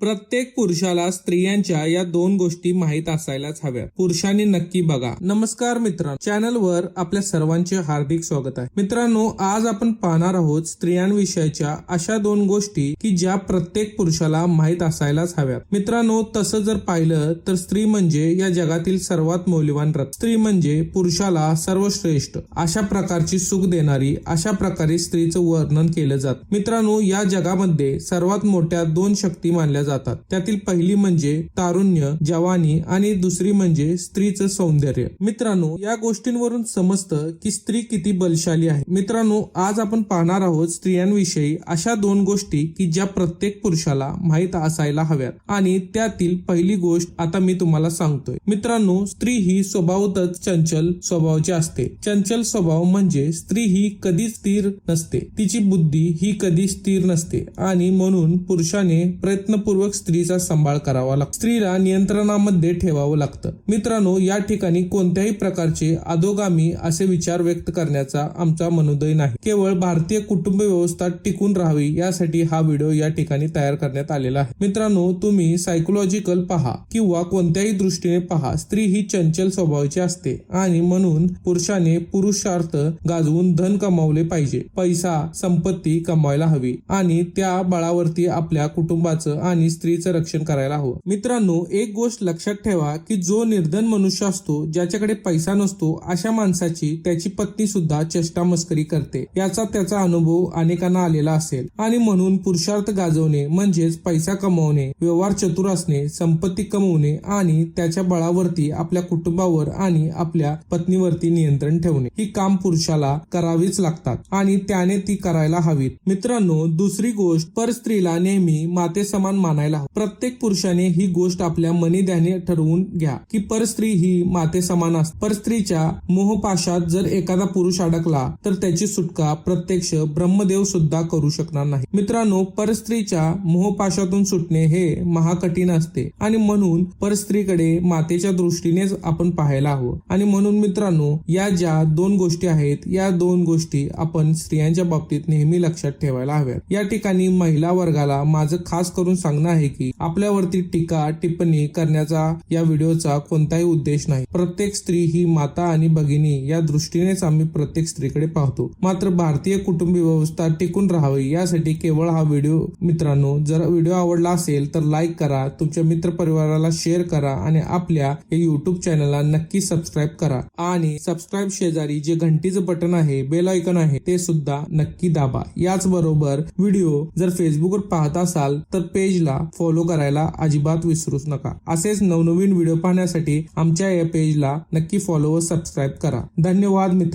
प्रत्येक पुरुषाला स्त्रियांच्या या दोन गोष्टी माहीत असायलाच हव्यात. पुरुषांनी नक्की बघा. नमस्कार मित्रांनो. चॅनल वर आपल्या सर्वांचे हार्दिक स्वागत आहे. मित्रांनो आज आपण पाहणार आहोत स्त्रियांविषयीच्या अशा दोन गोष्टी की ज्या प्रत्येक पुरुषाला माहीत असायलाच हव्यात. मित्रांनो तसं जर पाहिलं तर स्त्री म्हणजे या जगातील सर्वात मौल्यवान रत्न स्त्री म्हणजे पुरुषाला सर्वश्रेष्ठ अशा प्रकारची सुख देणारी अशा प्रकारे स्त्रीचं वर्णन केलं जात. मित्रांनो या जगामध्ये सर्वात मोठ्या दोन शक्ती मानल्या जातात. त्यातील पहिली म्हणजे तारुण्य जवानी आणि दुसरी म्हणजे स्त्रीचं सौंदर्य. मित्रांनो या गोष्टींवरून समजतं की स्त्री किती बलशाली आहे. मित्रांनो आज आपण पाहणार आहोत स्त्रियांविषयी अशा दोन गोष्टी की ज्या प्रत्येक पुरुषाला माहीत असायला हव्यात. आणि त्यातील पहिली गोष्ट आता मी तुम्हाला सांगतोय. मित्रांनो स्त्री ही स्वभावतच चंचल स्वभावाची असते. चंचल स्वभाव म्हणजे स्त्री ही कधीच स्थिर नसते. तिची बुद्धी ही कधी स्थिर नसते. आणि म्हणून पुरुषाने प्रयत्नपूर्वक स्त्रीचा सांभाळ करावा लागतो. स्त्रीला नियंत्रणामध्ये ठेवावं लागतं. मित्रांनो या ठिकाणी कोणत्याही प्रकारचे अधोगामी असे विचार व्यक्त करण्याचा आमचा मनोदय नाही. केवळ भारतीय कुटुंब व्यवस्था टिकून राहावी यासाठी हा व्हिडिओ या ठिकाणी तयार करण्यात आलेला आहे. मित्रांनो तुम्ही सायकोलॉजिकल पहा किंवा कोणत्याही दृष्टीने पहा. स्त्री ही चंचल स्वभावाची असते आणि म्हणून पुरुषाने पुरुषार्थ गाजवून धन कमावले पाहिजे. पैसा संपत्ती कमवायला हवी आणि त्या बळावरती आपल्या कुटुंबाचं आणि स्त्रीचं रक्षण करायला हवं. मित्रांनो एक गोष्ट लक्षात ठेवा की जो निर्धन मनुष्य असतो ज्याच्याकडे पैसा नसतो अशा माणसाची त्याची पत्नी सुद्धा चेष्टा मस्करी करते. याचा त्याचा अनुभव अनेकांना आलेला असेल. आणि म्हणून पुरुषार्थ गाजवणे म्हणजेच पैसा कमवणे व्यवहार चतुर असणे संपत्ती कमवणे आणि त्याच्या बळावरती आपल्या कुटुंबावर आणि आपल्या पत्नीवरती नियंत्रण ठेवणे. ही काम पुरुषाला करावीच लागतात आणि त्याने ती करायला हवीत. मित्रांनो दुसरी गोष्ट पर स्त्रीला नेहमी माते समान मानायला हवं. प्रत्येक पुरुषाने ही गोष्ट आपल्या मनीद्याने ठरवून घ्या की परस्त्री ही माते समान असते. परस्त्रीच्या मोहपाशात जर एखादा पुरुष अडकला तर त्याची सुटका प्रत्यक्ष ब्रह्मदेव सुद्धा करू शकणार नाही. मित्रांनो परस्त्रीच्या मोहपाशातून सुटणे हे महाकठीण असते आणि म्हणून परस्त्रीकडे मातेच्या दृष्टीनेच आपण पाहायला हवं. आणि म्हणून मित्रांनो या ज्या दोन गोष्टी आहेत या दोन गोष्टी आपण स्त्रियांच्या बाबतीत नेहमी लक्षात ठेवायला हव्यात. या ठिकाणी महिला वर्गाला माझं खास करून सांगणं आहे की आपल्यावरती टीका टिप्पणी करण्याचा या व्हिडिओचा कोणताही उद्देश नाही. प्रत्येक स्त्री ही माता आणि भगिनी या दृष्टीनेच आम्ही प्रत्येक स्त्रीकडे पाहतो. मात्र भारतीय कुटुंबी व्यवस्था टिकून राहावी यासाठी केवळ हा व्हिडिओ. मित्रांनो जर व्हिडिओ आवडला असेल तर लाईक करा तुमच्या मित्र परिवाराला शेअर करा आणि आपल्या या युट्यूब चॅनलला नक्की सबस्क्राईब करा. आणि सबस्क्राईब शेजारी जे घंटीचं बटन आहे बेल आयकॉन आहे ते सुद्धा नक्की दाबा. याच बरोबर व्हिडिओ जर फेसबुकवर पाहत असाल तर पेजला फॉलो करायला अजिबात विसरूच नका. असेच नवनवीन व्हिडिओ पाहण्यासाठी आमच्या या पेजला नक्की फॉलो व सबस्क्राईब करा. धन्यवाद मित्रांनो.